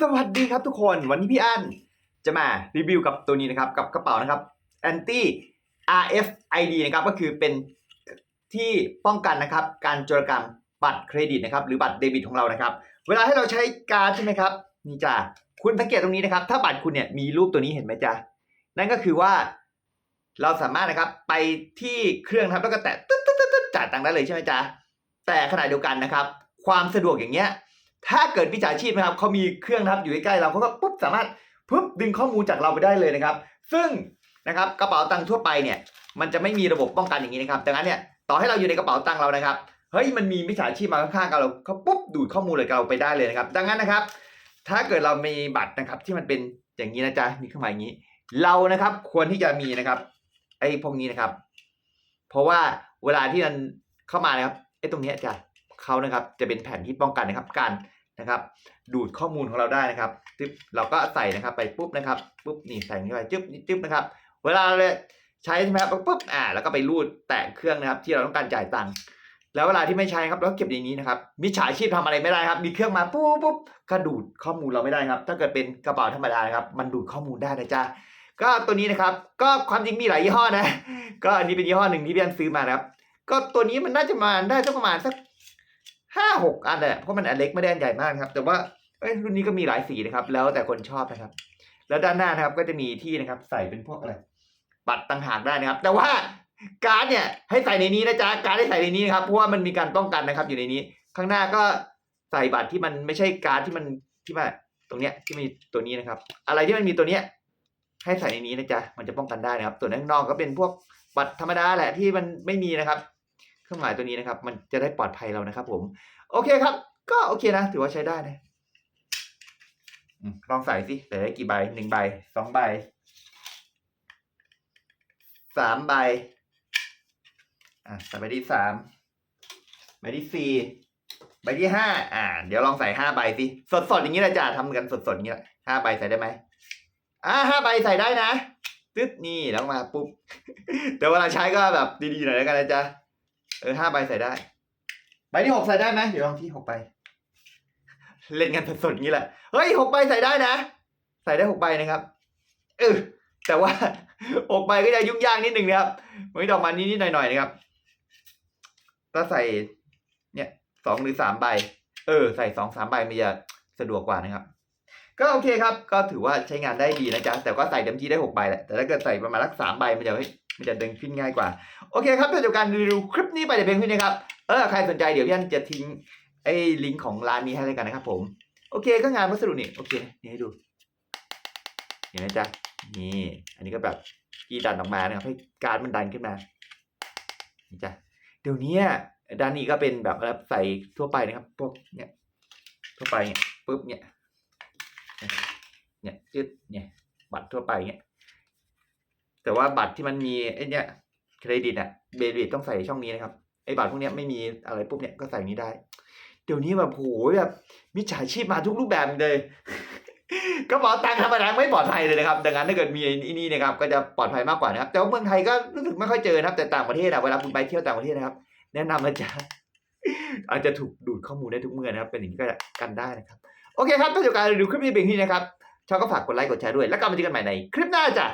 สวัสดีครับทุกคนวันนี้พี่อั้นจะมารีวิวกับตัวนี้นะครับ กับกระเป๋านะครับ anti RFID นะครับก็คือเป็นที่ป้องกันนะครับ การโจรกรรมบัตรเครดิตนะครับ หรือบัตรเดบิตของเรานะครับ เวลาให้เราใช้การใช่ไหมครับนี่จ้าคุณสังเกตตรงนี้นะครับ ถ้าบัตรคุณเนี่ยมีรูปตัวนี้เห็นไหมจ๊ะนั่นก็คือว่าเราสามารถนะครับไปที่เครื่องครับแล้วก็แตะตึ๊ดตึ๊ดตึ๊ดตึ๊ดจ่ายตังค์ได้เลยใช่ไหมจ๊ะแต่ขณะเดียวกันนะครับ ความสะดวกอย่างเงี้ย ถ้าเกิดวิชาชีพนะครับเขามีเครื่องนะครับอยู่ใกล้ๆเราเขาก็ปุ๊บสามารถปุ๊บดึงข้อมูลจากเราไปได้เลยนะครับ ซึ่งนะครับกระเป๋าตังค์ทั่วไปเนี่ยมันจะไม่มีระบบป้องกันอย่างนี้นะครับดังนั้นเนี่ยต่อให้เราอยู่ในกระเป๋าตังค์เรานะครับเฮ้ยมันมีมิจฉาชีพมาข้างๆกับเราเขาปุ๊บดูดข้อมูลเลยเราไปได้เลยนะครับ ดังนั้นนะครับ ถ้าเกิดเรามีบัตรนะครับที่มันเป็นอย่างนี้นะจ๊ะมีเครื่องหมายอย่างนี้ เรานะครับควรที่จะมีนะครับไอ้พวกนี้นะครับ เพราะว่าเวลาที่มันเข้ามานะครับไอ้ตรงนี้จ้ะ เขานะครับจะเป็นแผ่นที่ป้องกันนะครับการนะครับ ดูดข้อมูลของเราได้นะครับจึ๊บเราก็ใส่นะครับไปปุ๊บนะครับปุ๊บนี่ใส่เข้าไปจึ๊บจึ๊บนะครับ เวลาเราใช้ใช่ไหมครับปุ๊บอ่าแล้วก็ไปรูดแตะเครื่องนะครับ ที่เราต้องการจ่ายตังค์แล้วเวลาที่ไม่ใช้ครับเราก็เก็บในนี้นะครับมิจฉาชีพทำอะไรไม่ได้ครับ มีเครื่องมาปุ๊บปุ๊บก็ดูดข้อมูลเราไม่ได้ครับ ถ้าเกิดเป็นกระเป๋าธรรมดานะครับ มันดูดข้อมูลได้นะจ๊ะก็ตัวนี้นะครับ ก็ความจริงมีหลายยี่ห้อนะ ก็อันนี้เป็นยี่ห้อหนึ่งที่พี่อันซื้อมานะครับ ก็ตัวนี้มันน่าจะมาได้สักประมาณสัก หกอันแหละเพราะมันอันเล็กไม่ได้อันใหญ่มากครับ แต่ว่ารุ่นนี้ก็มีหลายสีนะครับ แล้วแต่คนชอบนะครับ แล้วด้านหน้านะครับก็จะมีที่นะครับ ใส่เป็นพวกอะไรบัตรต่างหากได้นะครับ แต่ว่าการ์ดเนี่ยให้ใส่ในนี้นะจ๊ะการ์ดให้ใส่ในนี้นะครับเพราะว่ามันมีการป้องกันนะครับ อยู่ในนี้ ข้างหน้าก็ใส่บัตรที่มันไม่ใช่การ์ดที่มันที่มาตรงเนี้ยที่มีตัวนี้นะครับ อะไรที่มันมีตัวเนี้ยให้ใส่ในนี้นะจ๊ะมันจะป้องกันได้นะครับ ส่วนข้างนอกก็เป็นพวกบัตรธรรมดาแหละที่มันไม่มีนะครับ เครื่องหมายตัวนี้นะครับ มันจะได้ปลอดภัยเรานะครับผม โอเคครับ ก็โอเคนะ ถือว่าใช้ได้นะลองใส่สิใส่ได้กี่ใบหนึ่งใบสองใบสามใบ อะใส่ใบที่สามใบที่สี่ใบที่ห้าอ่า เดี๋ยวลองใส่ห้าใบสิสดๆอย่างนี้แหละจ้ะทำกันสดๆอย่างนี้แหละห้าใบใส่ได้ไหมอ่าห้าใบใส่ได้นะตึ๊ดนี่แล้วมาปุ๊บ แต่เวลาใช้ก็แบบดีๆหน่อยแล้วกันนะจ๊ะ เออห้าใบใส่ได้ ใบที่หกใส่ได้ไหมเดี๋ยวลองที่หกใบ เล่นกันสดๆอย่างนี้แหละ เฮ้ยหกใบใส่ได้นะ ใส่ได้หกใบนะครับ เออแต่ว่าหกใบก็จะยุ่งยากนิดนึงนะครับมันก็จะออกมานิดๆหน่อยๆนะครับ ถ้าใส่ เนี่ยสองหรือสามใบ เออ ใส่สองสามใบมันจะสะดวกกว่านะครับ ก็โอเคครับ ก็ถือว่าใช้งานได้ดีนะจ๊ะ แต่ก็ใส่เต็มที่ได้หกใบแหละ แต่ถ้าเกิดใส่ประมาณสักสามใบมันจะเฮ้ย มันจะเดินขึ้นง่ายกว่า โอเคครับถ้าจบการรีวิวคลิปนี้ไปแต่เพียงเท่านี้ครับ เออใครสนใจเดี๋ยวพี่อันจะทิ้งไอ้ลิงก์ของร้านนี้ให้เลยกันนะครับผม โอเคก็งานวัสดุนี่โอเคนี่ให้ดูเห็นไหมจ๊ะนี่อันนี้ก็แบบกีดันออกมานะครับให้การดมันดันขึ้นมานี่จ้ะเดี๋ยวนี้ด้านนี้ก็เป็นแบบใส่ทั่วไปนะครับพวกเนี่ยทั่วไปเนี่ยปุ๊บเนี่ยเนี่ยจึดเนี่ยบัตรทั่วไปเนี่ย แต่ว่าบัตรที่มันมีไอ้เนี่ยเครดิตอะเบรดต้องใส่ช่องนี้นะครับไอ้บัตรพวกเนี้ยไม่มีอะไรปุ๊บเนี่ยก็ใส่นี้ได้ เดี๋ยวนี้แบบโหแบบมิจฉาชีพมาทุกรูปแบบเลยกระเป๋าตังค์ธรรมดาไม่ปลอดภัยเลยนะครับดังนั้นถ้าเกิดมีไอ้นี่นะครับ ก็จะปลอดภัยมากกว่านะครับ แต่ว่าเมืองไทยก็รู้สึกไม่ค่อยเจอนะครับ แต่ต่างประเทศอะเวลาคุณไปเที่ยวต่างประเทศนะครับ แนะนำนะจ๊ะอาจจะถูกดูดข้อมูลได้ทุกเมื่อนะครับ เป็นอย่างนี้ก็กันได้นะครับ โอเคครับถ้าจบการรีวิวคลิปนี้เป็นที่นะครับชอบก็ฝากกดไลค์กดแชร์ด้วย แล้วกลับมาเจอกันใหม่ในคลิปหน้าจ้ะ